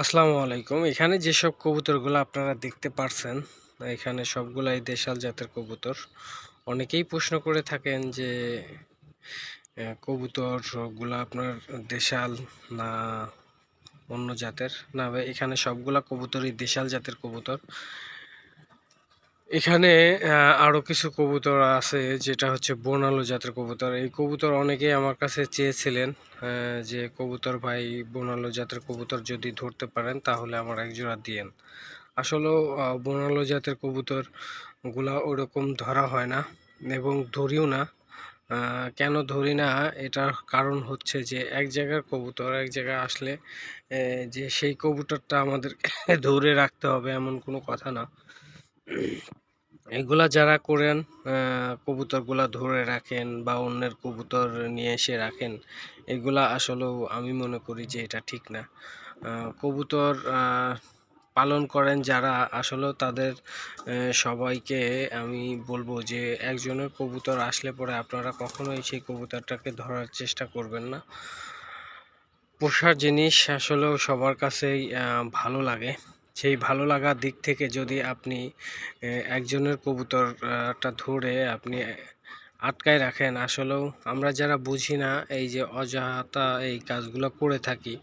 আসসালামু আলাইকুম। এখানে যেসব কবুতরগুলো আপনারা দেখতে পারছেন, এখানে সবগুলাই দেশাল জাতের কবুতর। অনেকেই প্রশ্ন করে থাকেন যে কবুতর কবুতরগুলো আপনার দেশাল না অন্য জাতের? না এখানে সবগুলা কবুতরই দেশাল জাতের কবুতর। এখানে আরও কিছু কবুতর আছে যেটা হচ্ছে বোনালো জাতের কবুতর। এই কবুতর অনেকেই আমার কাছে চেয়েছিলেন যে কবুতর ভাই বোনালো জাতের কবুতর যদি ধরতে পারেন তাহলে আমার একজোড়া দিয়েন। আসলেও আহ, বনালো জাতের কবুতরগুলা ওরকম ধরা হয় না এবং ধরিও না। কেন ধরি না এটার কারণ হচ্ছে যে এক জায়গার কবুতর এক জায়গায় আসলে যে সেই কবুতরটা আমাদের ধরে রাখতে হবে এমন কোনো কথা না। এগুলা যারা করেন কবুতরগুলা ধরে রাখেন বা অন্যের কবুতর নিয়ে এসে রাখেন, এগুলা আসলেও আমি মনে করি যে এটা ঠিক না। কবুতর পালন করেন যারা, আসলেও তাদের সবাইকে আমি বলব যে একজনের কবুতর আসলে পরে আপনারা কখনোই সেই কবুতরটাকে ধরার চেষ্টা করবেন না। পোষার জিনিস আসলেও সবার কাছেই ভালো লাগে। সেই ভালো লাগার দিক থেকে যদি আপনি একজনের কবুতরটা ধরে আপনি আটকায় রাখেন, আসলেও আমরা যারা বুঝি না এই যে অজাহাতা এই কাজগুলো করে থাকি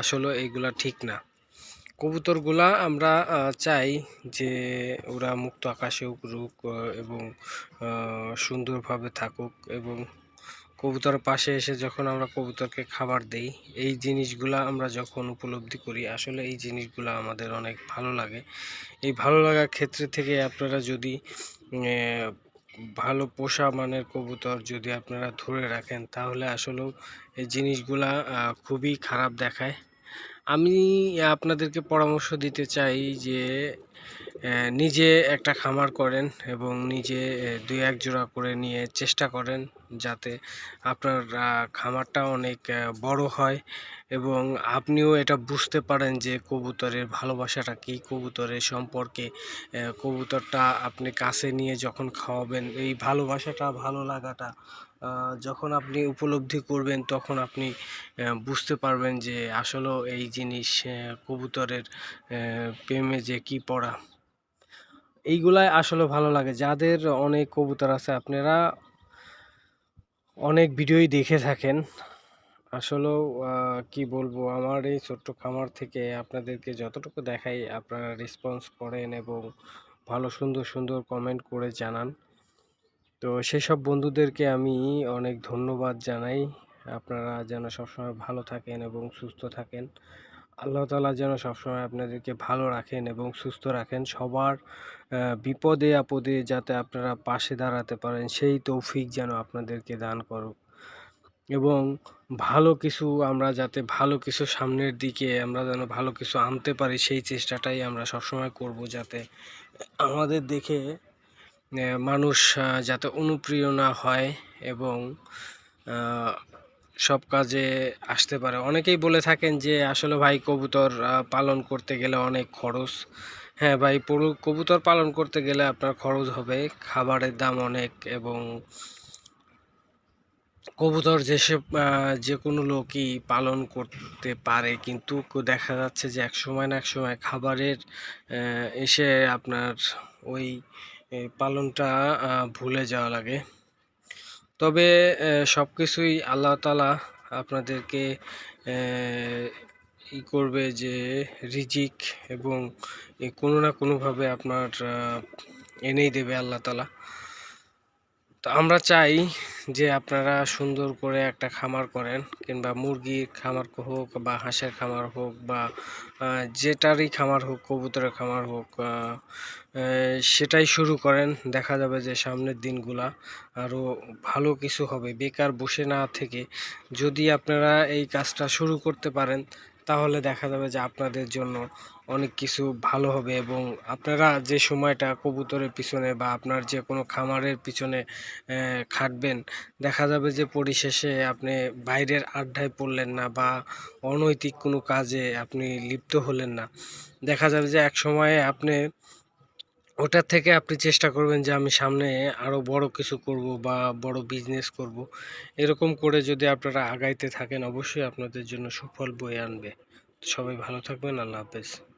আসলে এইগুলা ঠিক না। কবুতরগুলা আমরা চাই যে ওরা মুক্ত আকাশে উড়ুক, এবং সুন্দরভাবে থাকুক, এবং কবুতর পাশে এসে যখন আমরা কবুতরকে খাবার দেই, এই জিনিসগুলা আমরা যখন উপলব্ধি করি, আসলে এই জিনিসগুলা আমাদের অনেক ভালো লাগে। এই ভালো লাগার ক্ষেত্রে থেকে আপনারা যদি ভালো পোষা মানের কবুতর যদি আপনারা ধরে রাখেন, তাহলে আসলেও এই জিনিসগুলা খুবই খারাপ দেখায়। আমি আপনাদেরকে পরামর্শ দিতে চাই যে নিজে একটা খামার করেন এবং নিজে দুই এক জোড়া করে নিয়ে চেষ্টা করেন যাতে আপনার খামারটা অনেক বড় হয় এবং আপনিও এটা বুঝতে পারেন যে কবুতরের ভালোবাসাটা কী, কবুতরের সম্পর্কে কবুতরটা আপনি কাছে নিয়ে যখন খাওয়াবেন, এই ভালোবাসাটা, ভালো লাগাটা যখন আপনি উপলব্ধি করবেন তখন আপনি বুঝতে পারবেন যে আসলেও এই জিনিস কবুতরের প্রেমে যে কি পড়া। এইগুলাই আসলে ভালো লাগে। যাদের অনেক কবুতর আছে, আপনারা অনেক ভিডিওই দেখে থাকেন। আসলেও কি বলব, আমার এই ছোট্ট খামার থেকে আপনাদেরকে যতটুকু দেখাই, আপনারা রেসপন্স করেন এবং ভালো, সুন্দর সুন্দর কমেন্ট করে জানান। তো সেসব বন্ধুদেরকে আমি অনেক ধন্যবাদ জানাই। আপনারা যেন সবসময় ভালো থাকেন এবং সুস্থ থাকেন। আল্লাহ তাআলা যেন সবসময় আপনাদেরকে ভালো রাখেন এবং সুস্থ রাখেন। সবার বিপদে আপদে যাতে আপনারা পাশে দাঁড়াতে পারেন, সেই তৌফিক যেন আপনাদেরকে দান করুক। এবং ভালো কিছু আমরা যাতে ভালো কিছু সামনের দিকে আমরা যেন ভালো কিছু আনতে পারি, সেই চেষ্টাটাই আমরা সবসময় করব যাতে আমাদের দেখে মানুষ যাতে অনুপ্রেরণা হয় এবং সব কাজে আসতে পারে। অনেকেই বলে থাকেন যে, আসলে ভাই কবুতর পালন করতে গেলে অনেক খরচ। হ্যাঁ ভাই কবুতর পালন করতে গেলে আপনার খরচ হবে, খাবারের দাম অনেক এবং কবুতর যেসব যে কোনো লোকই পালন করতে পারে। কিন্তু দেখা যাচ্ছে যে, এক সময় না এক সময় খাবারের এসে আপনার ওই পালনটা ভুলে যাওয়া লাগে। তবে সব কিছুই আল্লাহ তালা আপনাদেরকে ই করবে যে রিজিক এবং কোনো না কোনোভাবে আপনার এনেই দেবে আল্লাহ তাআলা। তো আমরা চাই যে আপনারা সুন্দর করে একটা খামার করেন কিংবা মুরগির খামার হোক বা হাঁসের খামার হোক বা যেটারই খামার হোক, কবুতরের খামার হোক সেটাই শুরু করেন। দেখা যাবে যে সামনের দিনগুলা আরও ভালো কিছু হবে। বেকার বসে না থেকে যদি আপনারা এই কাজটা শুরু করতে পারেন তাহলে দেখা যাবে যে আপনাদের জন্য অনেক কিছু ভালো হবে এবং আপনারা যে সময়টা কবুতরের পিছনে বা আপনার যে কোনো খামারের পিছনে খাটবেন, দেখা যাবে যে পরিশেষে আপনি বাইরের আড্ডায় পড়লেন না বা অনৈতিক কোনো কাজে আপনি লিপ্ত হলেন না। দেখা যাবে যে এক সময়ে আপনি ওটার থেকে আপনি চেষ্টা করবেন যে আমি সামনে আরও বড় কিছু করব বা বড় বিজনেস করব। এরকম করে যদি আপনারা আগাইতে থাকেন, অবশ্যই আপনাদের জন্য সুফল বয়ে আনবে। সবাই ভালো থাকবেন, আল্লাহ হাফেজ।